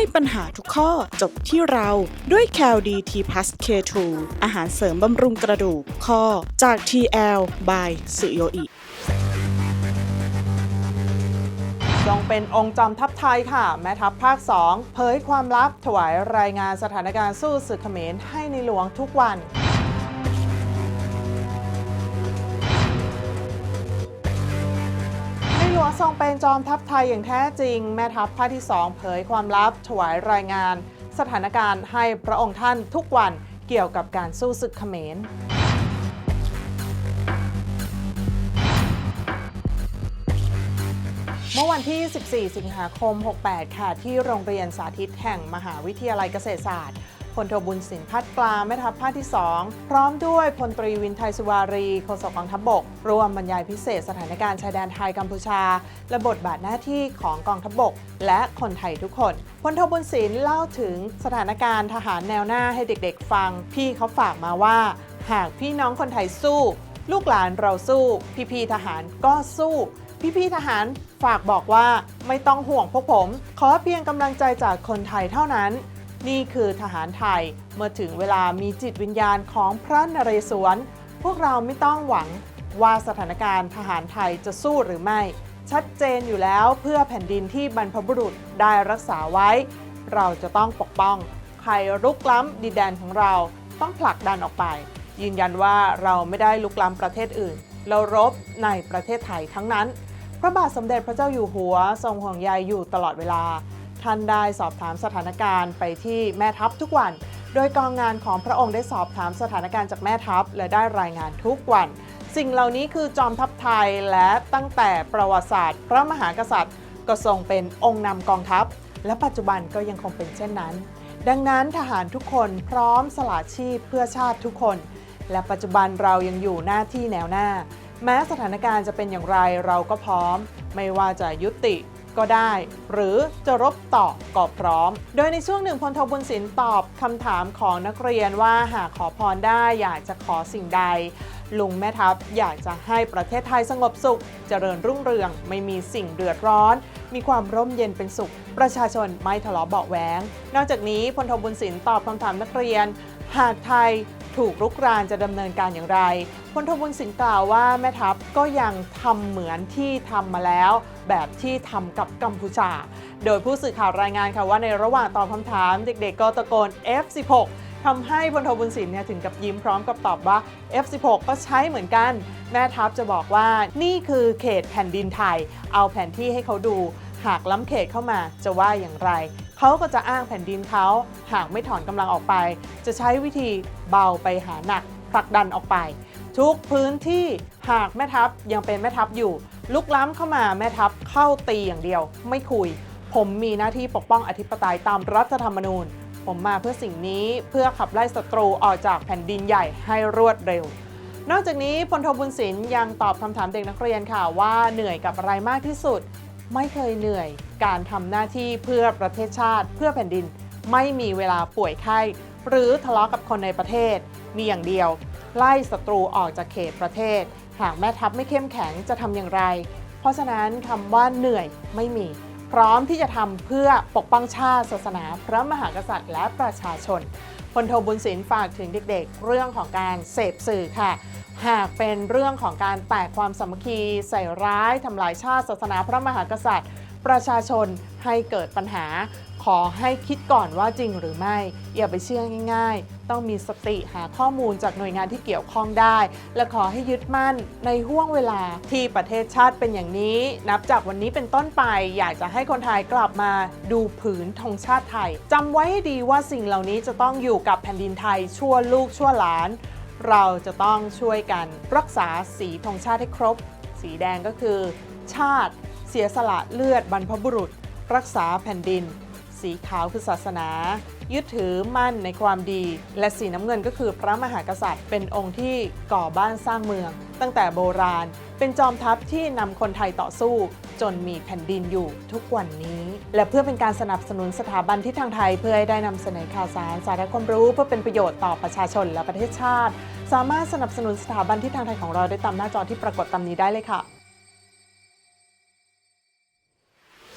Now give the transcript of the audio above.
ให้ปัญหาทุกข้อจบที่เราด้วย c a l d t p l u s K2 อาหารเสริมบำรุงกระดูกข้อจาก TL by สุโยอิจงเป็นองค์จอมทัพไทยค่ะ แม่ทัพภาค 2 เผยความลับถวายรายงานสถานการณ์สู้ศึกเขมรให้ในหลวงทุกวัน หลวงทรงเป็นจอมทัพไทยอย่างแท้จริง แม่ทัพภาคที่ 2 เผยความลับ ถวายรายงาน สถานการณ์ให้พระองค์ท่านทุกวันเกี่ยวกับการสู้ศึกเขมรเมื่อวันที่ 14 สิงหาคม 68 ค่ะ ที่โรงเรียนสาธิตแห่งมหาวิทยาลัยเกษตรศาสตร์ ลโทบุญสินพัดกลาแม่ทัพภาคที่ 2 พร้อมด้วยพลตรีวินไทยสุวารีโฆษกกองทัพบกร่วมบรรยายพิเศษสถานการณ์ชายแดนไทยกัมพูชา และบทบาทหน้าที่ของกองทัพบก และคนไทยทุกคนพลโทบุญสินเล่าถึงสถานการณ์ทหารแนวหน้าให้เด็กๆ ฟัง พี่เขาฝากมาว่า หากพี่น้องคนไทยสู้ ลูกหลานเราสู้ พี่ๆทหารก็สู้พี่ๆทหารฝากบอกว่าไม่ต้องห่วงพวกผม ขอเพียงกำลังใจจากคนไทยเท่านั้น นี่คือทหารไทยเมื่อถึงเวลามีจิตวิญญาณของพระนเรศวร พวกเราไม่ต้องหวังว่าสถานการณ์ทหารไทยจะสู้หรือไม่ ชัดเจนอยู่แล้วเพื่อแผ่นดินที่บรรพบุรุษได้รักษาไว้ เราจะต้องปกป้อง ใครรุกล้ำดินแดนของเราต้องผลักดันออกไป ยืนยันว่าเราไม่ได้ลุกล้ำประเทศอื่น เรารบในประเทศไทยทั้งนั้น พระบาทสมเด็จพระเจ้าอยู่หัว ทรงห่วงใยอยู่ตลอดเวลา ท่านได้สอบถามสถานการณ์ไปที่แม่ทัพทุกวัน โดยกองงานของพระองค์ได้สอบถามสถานการณ์จากแม่ทัพ และได้รายงานทุกวัน สิ่งเหล่านี้คือจอมทัพไทยและตั้งแต่ประวัติศาสตร์ พระมหากษัตริย์ ก็ทรงเป็นองค์นำกองทัพ และปัจจุบันก็ยังคงเป็นเช่นนั้น ดังนั้นทหารทุกคนพร้อมสละชีพเพื่อชาติทุกคน และปัจจุบันเรายังอยู่หน้าที่แนวหน้า แม้สถานการณ์จะเป็นอย่างไรเราก็พร้อม ไม่ว่าจะยุติ ก็ได้ หรือจะรบต่อก็พร้อม โดยในช่วงหนึ่งพลทบุญสินตอบคำถามของนักเรียนว่าหากขอพรได้อยากจะขอสิ่งใดลุงแม่ทัพอยากจะให้ประเทศไทยสงบสุข เจริญรุ่งเรือง ไม่มีสิ่งเดือดร้อน มีความร่มเย็นเป็นสุข ประชาชนไม่ทะเลาะเบาะแว้งนอกจากนี้พลทบุญสินตอบคำถามนักเรียน หากไทย ถูกรุกรานจะดำเนินการอย่างไรพลทบุญสินกล่าวว่าแม่ทัพก็ยังทำเหมือนที่ทำมาแล้ว แบบที่ทำกับกัมพูชา โดยผู้สื่อข่าวรายงานค่ะว่าในระหว่างตอบคำถามเด็กๆก็ตะโกน F16 ทำให้พลโทบุญสินเนี่ยถึงกับยิ้มพร้อมกับตอบว่า F16 ก็ใช้เหมือนกัน แม่ทัพจะบอกว่านี่คือเขตแผ่นดินไทย เอาแผนที่ให้เขาดู หากล้ำเขตเข้ามาจะว่าอย่างไร เขาก็จะอ้างแผ่นดินเขาหากไม่ถอนกำลังออกไป จะใช้วิธีเบาไปหาหนักผลักดันออกไป ทุกพื้นที่หากแม่ทัพยังเป็นแม่ทัพอยู่ ลุกล้ำเข้ามาแม่ทัพเข้าตีอย่างเดียว ไม่คุย ผมมีหน้าที่ปกป้องอธิปไตยตามรัฐธรรมนูญ ผมมาเพื่อสิ่งนี้เพื่อขับไล่ศัตรูออกจากแผ่นดินใหญ่ให้รวดเร็วนอกจากนี้พลโทบุญสินยังตอบคำถามเด็กนักเรียนค่ะว่าเหนื่อยกับอะไรมากที่สุด ไม่เคยเหนื่อย การทำหน้าที่เพื่อประเทศชาติ เพื่อแผ่นดิน ไม่มีเวลาป่วยไข้ หรือทะเลาะกับคนในประเทศ มีอย่างเดียว ไล่ศัตรูออกจากเขตประเทศ หากแม่ทัพไม่เข้มแข็งจะทำอย่างไร เพราะฉะนั้นคำว่าเหนื่อยไม่มี พร้อมที่จะทำเพื่อปกป้องชาติศาสนา พระมหากษัตริย์และประชาชนพลโทบุญสินฝากถึงเด็กๆ เรื่องของการเสพสื่อค่ะ หากเป็นเรื่องของการแตกความสามัคคีใส่ร้ายทำลายชาติศาสนาพระมหากษัตริย์ ประชาชนให้เกิดปัญหา ขอให้คิดก่อนว่าจริงหรือไม่ อย่าไปเชื่อง่าย ๆ ต้องมีสติหาข้อมูลจากหน่วยงานที่เกี่ยวข้องได้ และขอให้ยึดมั่นในห่วงเวลาที่ประเทศชาติเป็นอย่างนี้ นับจากวันนี้เป็นต้นไป อยากจะให้คนไทยกลับมาดูผืนธงชาติไทยจำไว้ให้ดีว่าสิ่งเหล่านี้จะต้องอยู่กับแผ่นดินไทยชั่วลูกชั่วหลาน เราจะต้องช่วยกันรักษาสีธงชาติให้ครบ สีแดงก็คือ ชาติเสียสละเลือดบรรพบุรุษ รักษาแผ่นดิน สีขาวคือศาสนา ยึดถือมั่นในความดี และสีน้ำเงินก็คือพระมหากษัตริย์ เป็นองค์ที่ก่อบ้านสร้างเมือง ตั้งแต่โบราณ เป็นจอมทัพที่นำคนไทยต่อสู้ จนมีแผ่นดินอยู่ทุกวันนี้ และเพื่อเป็นการสนับสนุนสถาบันที่ทางไทยเพื่อให้ได้นำเสนอข่าวสารสาระความรู้เพื่อเป็นประโยชน์ต่อประชาชนและประเทศชาติ สามารถสนับสนุนสถาบันที่ทางไทยของเราได้ตามหน้าจอที่ปรากฏตามนี้ได้เลยค่ะ